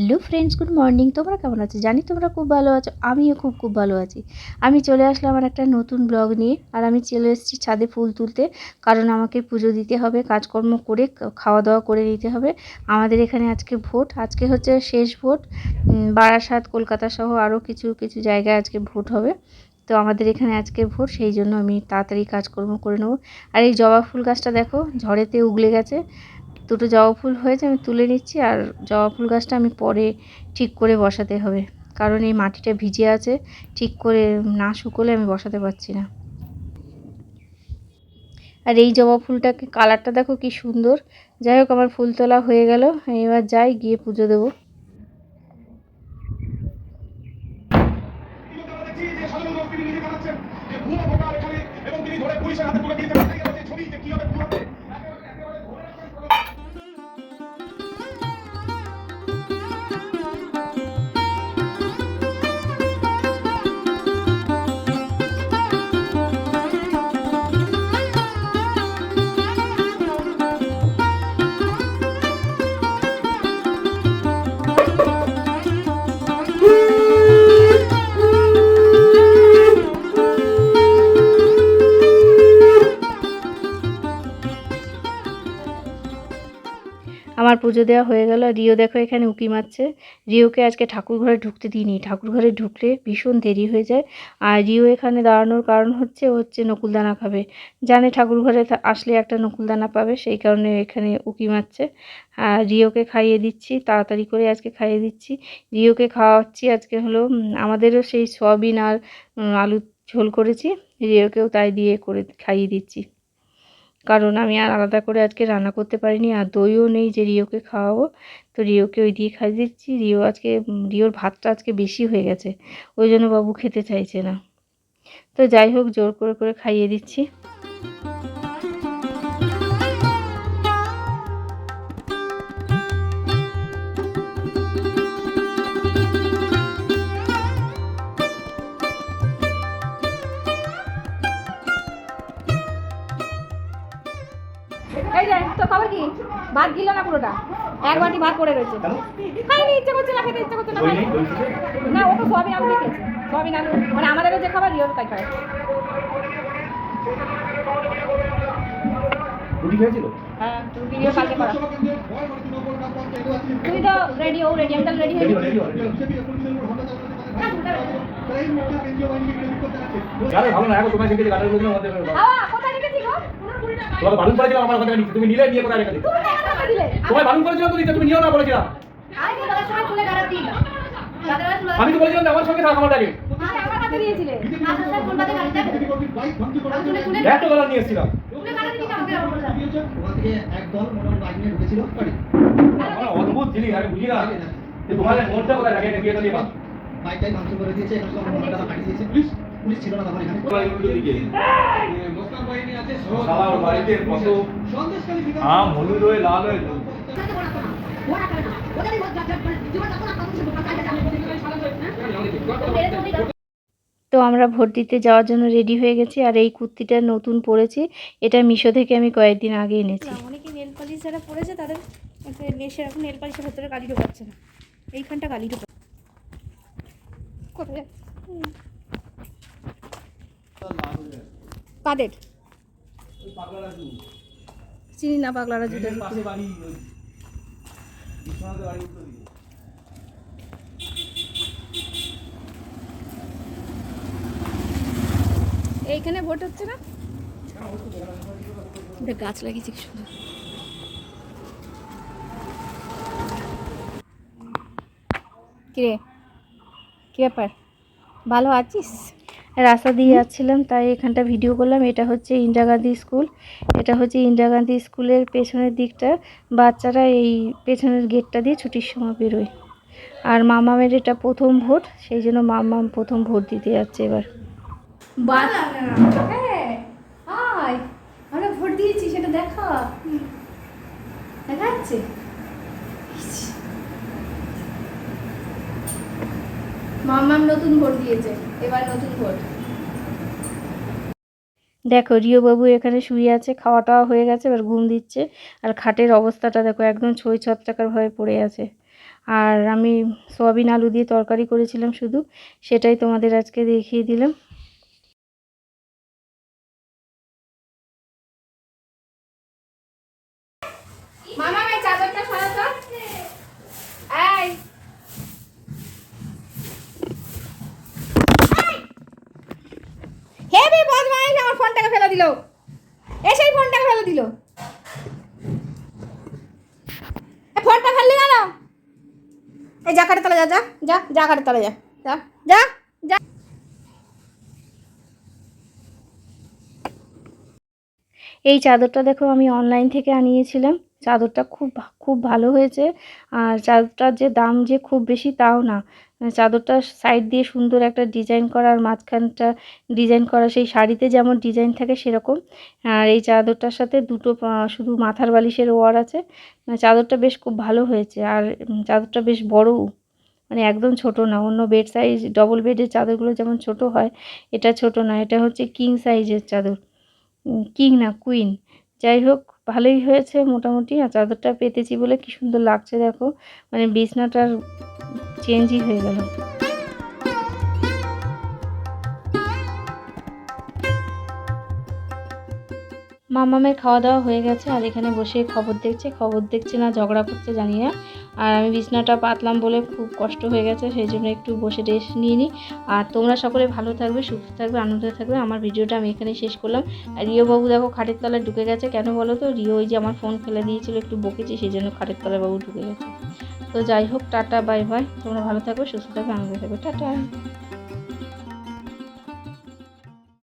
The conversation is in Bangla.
হ্যালো ফ্রেন্ডস গুড মর্নিং তোমরা কেমন আছো? জানি তোমরা খুব ভালো আছো, আমিও খুব খুব ভালো আছি। আমি চলে আসলাম আমার একটা নতুন ব্লগ নিয়ে, আর আমি চলে এসেছি ছাদে ফুল তুলতে, কারণ আমাকে পুজো দিতে হবে, কাজকর্ম করে খাওয়া দাওয়া করে নিতে হবে। আমাদের এখানে আজকে ভোট, আজকে হচ্ছে শেষ ভোট। বারাসাত, কলকাতা সহ আরও কিছু কিছু জায়গায় আজকে ভোট হবে। তো আমাদের এখানে আজকে ভোট, সেই জন্য আমি তাড়াতাড়ি কাজকর্ম করে নেব। আর এই জবা ফুল গাছটা দেখো, ঝড়েতে উগলে গেছে। দুটো জবা ফুল হয়েছে আমি তুলে নিচ্ছি আর জবা ফুল গাছটা আমি পরে ঠিক করে বসাতে হবে। কারণ এই মাটিটা ভিজে আছে, ঠিক করে না শুকোলে আমি বসাতে পারছি না। আর এই জবা ফুলটাকে কালারটা দেখো কি সুন্দর। যাই হোক, আমার ফুল তোলা হয়ে গেল। এবার যাই, গিয়ে পুজো দেবো। এবং তিনি ধরে পুলিশের হাতে তুলে ছবি আমার পুজো দেওয়া হয়ে গেল। রিও দেখো এখানে উকি মারছে। রিওকে আজকে ঠাকুর ঘরে ঢুকতে দিইনি। ঠাকুর ঘরে ঢুকলে ভীষণ দেরি হয়ে যায়। আর রিও এখানে দাঁড়ানোর কারণ হচ্ছে হচ্ছে নকুলদানা খাবে। জানে ঠাকুর ঘরে আসলে একটা নকুলদানা পাবে, সেই কারণে এখানে উকি মারছে। আর রিওকে খাইয়ে দিচ্ছি, তাড়াতাড়ি করে আজকে খাইয়ে দিচ্ছি। রিওকে খাওয়াচ্ছি আজকে হলো আমাদেরও সেই সয়াবিন আর আলুর ঝোল করেছি। রিওকেও তাই দিয়ে করে খাইয়ে দিচ্ছি। কারণ আমি আর আলাদা করে আজকে রান্না করতে পারিনি আর দইও নেই যে রিওকে খাওয়াবো। তো রিওকে ওই দিয়ে খাইয়ে দিচ্ছি। রিও আজকে, রিওর ভাতটা আজকে বেশি হয়ে গেছে। ওই জন্য বাবু খেতে চাইছে না। তো যাই হোক, জোর করে করে খাইয়ে দিচ্ছি। এই যে তো খবর কি? ভাত গিল না পুরোটা? এক বাটি ভাত পড়ে রয়েছে। খাইনি ইচ্ছে করছে না খেতে ইচ্ছে করছে না। না ও তো সবই আলু খেয়েছে সবই আলু মানে আমাদেরও যে খাবার রিওর তাই খায়। রুটি খেয়েছিল? হ্যাঁ কালকে করা। তো রেডি ও রেডি আমি তাহলে রেডি হয়ে ভালো না এখন আমাদের কোথায় রেখেছি গো? আমার কথা নিচ্ছি তুমি নিলে নিয়ে কোথায় রেখে দিলে? তো তুমি নিও না আমি তো বলেছিলাম আমার সঙ্গে থাক আমার আরে আমার একটা নিয়ে এসেছিলাম। অদ্ভুত জিনিস আমি বুঝি না। তোমার মোড়টা কোথায় রাখে গিয়ে ভাঙচুর করে দিয়েছে এখানে সব কাটিয়ে দিয়েছে। পুলিশ পুলিশ ছিল না তখন এখানে। শালা ওর বাড়িতে কত আম হলুদ হয়ে লাল হয়ে তো। আমরা ভোট দিতে যাওয়ার জন্য রেডি হয়ে গেছি আর এই কুর্তিটা নতুন পরেছি। এটা মিশো থেকে আমি কয়েকদিন আগে এনেছি। অনেকে নেল পালিশ যারা পড়েছে তাদের একটা নে- সেরকম নেল পালিশের ভেতরে গালি ঢোকাচ্ছে না। এইখানটা গালি ঢোকা কাদের? চিনি না পাগলারা জুতো এইখানে ভোট হচ্ছে না? গাছ লাগিয়েছি কি সুন্দর। কিরে? কী ব্যাপার ভালো আছিস? রাস্তা দিয়ে যাচ্ছিলাম তাই এখানটা ভিডিও করলাম। এটা হচ্ছে ইন্দিরা গান্ধী স্কুল। এটা হচ্ছে ইন্দিরা গান্ধী স্কুলের পেছনের দিকটা। বাচ্চারা এই পেছনের গেটটা দিয়ে ছুটির সময় বেরোয়। আর মামামের এটা প্রথম ভোট সেই জন্য মামাম প্রথম ভোট দিতে যাচ্ছে এবার। হ্যাঁ ভোট দিয়েছি সেটা দেখা। দেখা যাচ্ছে। মামাম নতুন ভোট দিয়েছে, এবার নতুন ভোট। দেখো রিও বাবু এখানে শুয়ে আছে খাওয়া টাওয়া হয়ে গেছে, এবার ঘুম দিচ্ছে। আর খাটের অবস্থাটা দেখো, একদম ছই ছত্রাকার ভয়ে পড়ে আছে। আর আমি সোয়াবিন আলু দিয়ে তরকারি করেছিলাম শুধু, সেটাই তোমাদের আজকে দেখিয়ে দিলাম মামা এই চাদরটা সরাও তো এই হেভি বদমাইশ আমার ফোনটাকে ফেলে দিল। এসেই ফোনটাকে ফেলে দিল। ফোনটা ফেললি কেন? এই কাটে তলে যা যা যা কাটে তলে যা যা যা যা। এই চাদরটা দেখো আমি অনলাইন থেকে আনিয়েছিলাম। চাদরটা খুব খুব ভালো হয়েছে। আর চাদরটার যে দাম যে খুব বেশি তাও না। চাদরটা সাইড দিয়ে সুন্দর একটা ডিজাইন করা আর মাঝখানটা ডিজাইন করা, সেই শাড়িতে যেমন ডিজাইন থাকে সেরকম। আর এই চাদরটার সাথে দুটো শুধু মাথার বালিশের ওয়ার আছে। চাদরটা বেশ খুব ভালো হয়েছে। আর চাদরটা বেশ বড়ও মানে একদম ছোট না। অন্য বেড সাইজ, ডবল বেডের চাদরগুলো যেমন ছোট হয়, এটা ছোট না। এটা হচ্ছে কিং সাইজের চাদর। কিং না, কুইন। যাই হোক ভালোই হয়েছে মোটামুটি, আর চাদরটা পেতেছি বলে কি সুন্দর লাগছে দেখো। মানে বিছনাটার চেঞ্জই হয়ে গেল। মামামের খাওয়া দাওয়া হয়ে গেছে আর এখানে বসে খবর দেখছে খবর দেখছে না, ঝগড়া করছে জানি না। আর আমি বিছনাটা পাতলাম বলে খুব কষ্ট হয়ে গেছে, সেই জন্য একটু বসে রেস্ট নিয়ে নিই আর তোমরা সকলে ভালো থাকবে, সুস্থ থাকবে, আনন্দে থাকবে। আমার ভিডিওটা আমি এখানে শেষ করলাম। আর রিও বাবু দেখো খাটের তলায় ঢুকে গেছে, কেন বলো তো? রিও ওই যে আমার ফোন ফেলে দিয়েছিল, একটু বকেছি, সেই জন্য খাটের তলায় বাবু ঢুকে গেছে। তো যাই হোক, টাটা বাই বাই তোমরা ভালো থাকবে সুস্থ থাকবে আনন্দে থাকবে টাটা।